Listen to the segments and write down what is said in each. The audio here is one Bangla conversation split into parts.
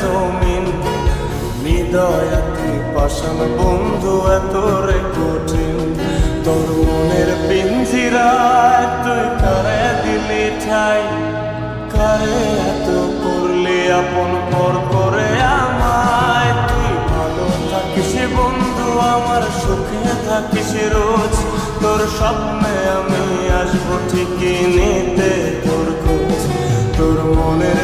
জমিন। হৃদয় পাষাণ বন্ধু এত রে কঠিন। তোর মনের পিঞ্জিরায় তুই কারে দিলি ঠাই? কারে এত করলি আপন পর করে আমায়? তুই ভালো থাকিস বন্ধু, আমার সুখে থাকিস রোজ। তোর স্বপ্নে আমি আসব ঠিকই নিতে তোর খোঁজ। তোর মনের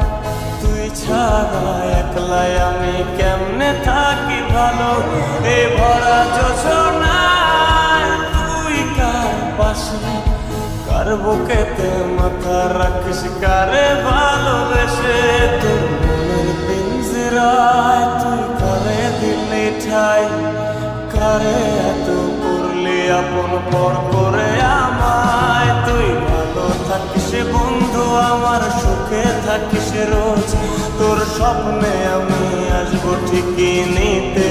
ছাড়া একলাই আমি কেমনে থাকি ভালো? এ ভরা যোজনায় তুই কার পাশে? কার বুকেতে মাথা রাখিস, কারে ভালোবেসে? তোর মনের তুই কারে দিলি ঠাই? কারে এত করলি, আপন পর করে আমায়? তুই ভালো থাকিস বন্ধু। আমার সুখে থাকিস রোজ। তোর স্বপ্নে আমি আসব ঠিকই নিতে।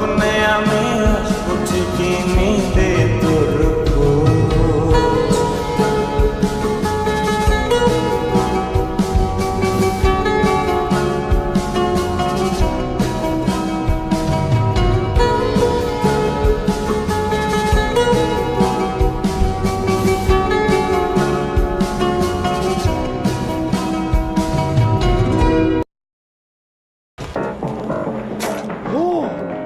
তোর খোঁজ তোর স্বপ্নে আমি আসব ঠিকই নিতে তোর